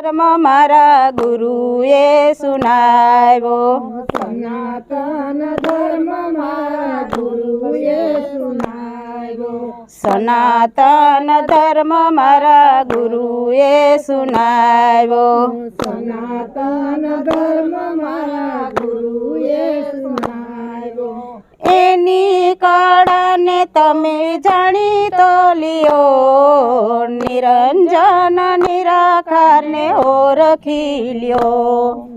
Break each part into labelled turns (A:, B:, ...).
A: ધર્મ મારા ગુરુએ સુનાવ્યો.
B: સનાતન ધર્મ મારા ગુરુએ સુનાવ્યો.
A: સનાતન ધર્મ મારા ગુરુએ સુનાવ્યો.
B: સનાતન ધર્મ મારા ગુરુએ સુનાવ્યો.
A: એની કળાને તમે જાણી તો લ્યો. નિરાકારને ઓળખી લ્યો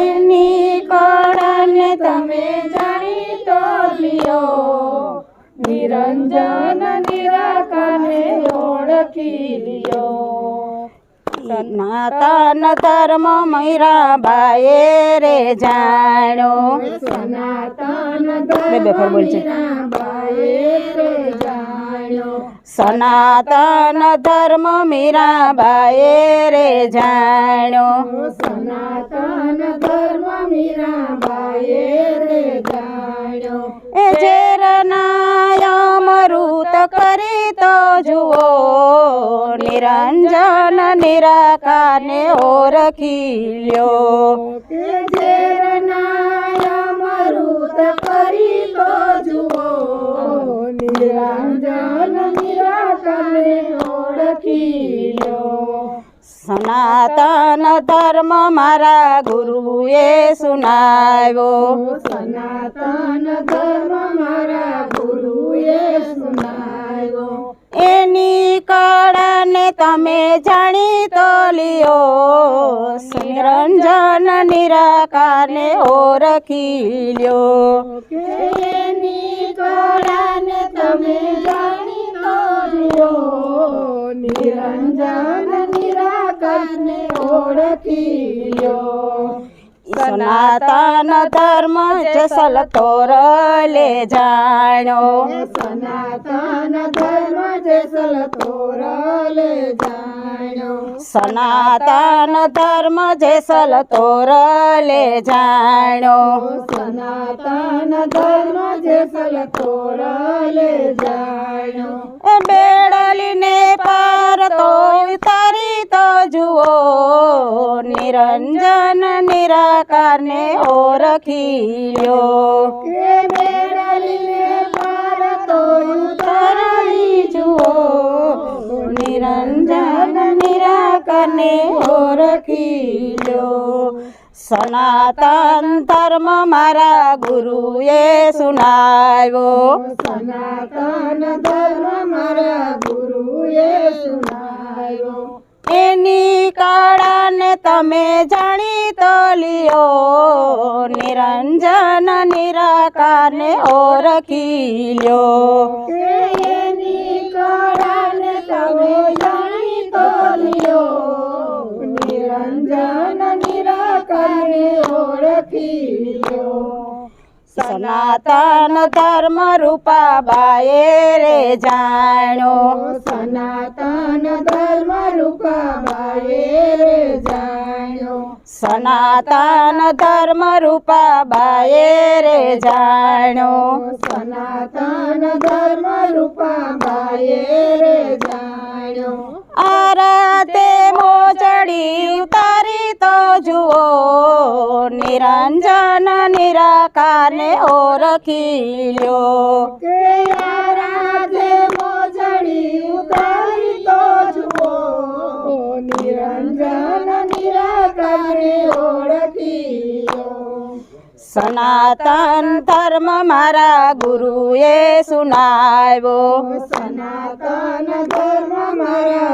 A: એની કળાને તમે જાણી તો લ્યો
B: નિરંજન નિરાકારને ઓળખી લ્યો
A: સનાતન ધર્મ મૈરાબાએ રે જાણો
B: સનાતન
A: બે બે સનાતન ધર્મ મીરાબાએ રે જાણ્યો.
B: સનાતન ધર્મ મીરાબાઈએ રે જાણ્યો.
A: એ ઝેરનાયમૃત કરી તો જુઓ. નિરંજન નિરાકારને ઓરખી લ્યો.
B: કે
A: સનાતન ધર્મ મારા ગુરુએ સુનાવ્યો
B: સનાતન ધર્મ મારા ગુરુએ સુનાવ્યો
A: એની કળાને તમે જાણી તો લ્યો નિરંજન નિરાકારને ઓળખી લ્યો
B: કે એની કળાને તમે જાણી તો લ્યો નિરંજન નિરાકરને ઓળખી લ્યો
A: સનાતન ધર્મ જસલ તોર લે જાણો.
B: સનાતન ધર્મ જસલ તોર લે જાણો.
A: સનાતન ધર્મ જસલ તોર લે જાણો.
B: સનાતન ધર્મ જસલ તોર લે
A: જાણો. બેડલીને નિરાકારને ઓળખી લ્યો
B: કે મેળલીને પાર તો ઉતારી જુઓ
A: નિરંજન નિરાકારને ઓળખી લ્યો સનાતન ધર્મ મારા ગુરુએ સુનાવ્યો
B: સનાતન ધર્મ મારા ગુરુએ સુનાવ્યો
A: એની કળાને તમે જાણી તો લ્યો. નિરંજન નિરાકારને ઓળખી લ્યો.
B: નિરંજન નિરાકારને ઓળખી લ્યો.
A: સનાતન ધર્મ રૂપા બાએ રે જાણો.
B: સનાતન ધર્મ રૂપા બાએ રે જાણો.
A: સનાતન ધર્મ રૂપા બાએ રે જાણો.
B: સનાતન ધર્મ રૂપા બાએ રે જાણો.
A: આરાતે મોજડી ઉતારી તો જુઓ નિરંજન નિરાકારને ઓળખી લ્યો
B: કે આરાધે મોજડી ઉતારી તો જુઓ નિરંજન નિરાકારને ઓળખી લો
A: સનાતન ધર્મ મારા ગુરુએ સુનાવ્યો
B: સનાતન ધર્મ મારા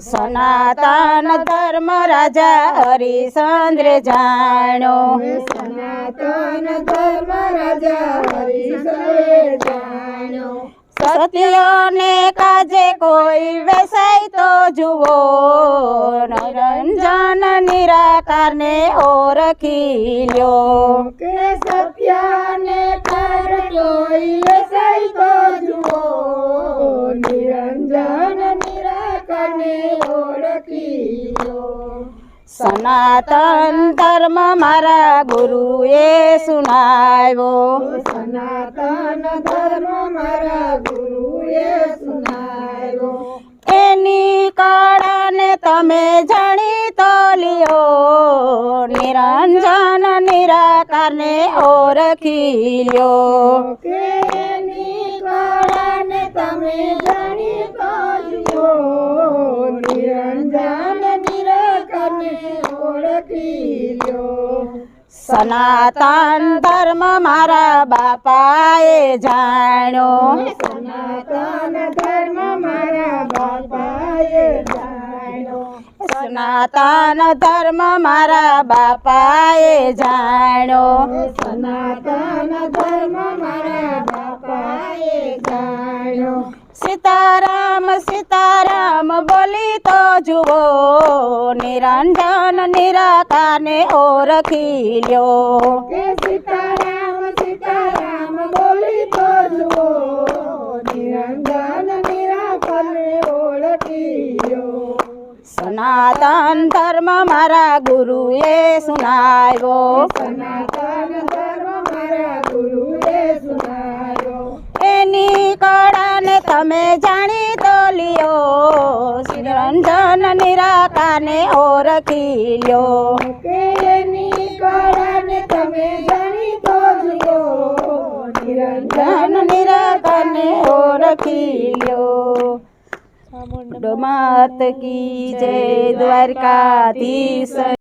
A: સનાતન ધર્મ રાજા હરિશ્ચંદ્રે જાણો
B: સનાતન ધર્મ રાજા હરિશ્ચંદ્રે જાણ્યો
A: સત્યને કાજે કોઈ વેસાય તો જુઓ નિરંજન નિરાકારને ઓળખી લ્યો
B: કે સત્યને કર કોઈ વેસાઈ તો જુઓ નિરંજન નિરાકરને ઓળખી લો
A: સનાતન ધર્મ મારા ગુરુએ સુનાવ્યો
B: સનાતન ધર્મ મારા ગુરુએ સુનાવ્યો
A: એની કળાને તમે જાણી તો લ્યો નિરંજન નિરાકારને ઓળખી લ્યો
B: કે એની કળાને તમે જાણી તો ઓળખી લ્યો
A: સનાતન ધર્મ મારા બાપાએ જાણ્યો
B: સનાતન ધર્મ મારા બાપાએ જાણ્યો
A: સનાતન ધર્મ મારા બાપાએ જાણ્યો
B: સનાતન ધર્મ મારા બાપાએ જાણ્યો
A: સીતારામ સીતારામ બોલી તો જુઓ નિરંજન નિરાકારને ઓળખી લ્યો
B: કે સીતારામ સીતારામ બોલી તો જુઓ નિરંજન નિરાકરને ઓળખી લ્યો
A: સનાતન ધર્મ મારા ગુરુએ સુનાવ્યો
B: સનાતન ધર્મ મારા ગુરુએ સુનાયો
A: એની કળાને તમે જાણી તો લ્યો નિરંજન નિરાકારને ઓળખી લ્યો
B: કે એની કળાને તમે જાણી તો જુઓ નિરંજન
A: ધન નિરાકારને ઓળખી લ્યો માત કી જય દ્વારકાધીશ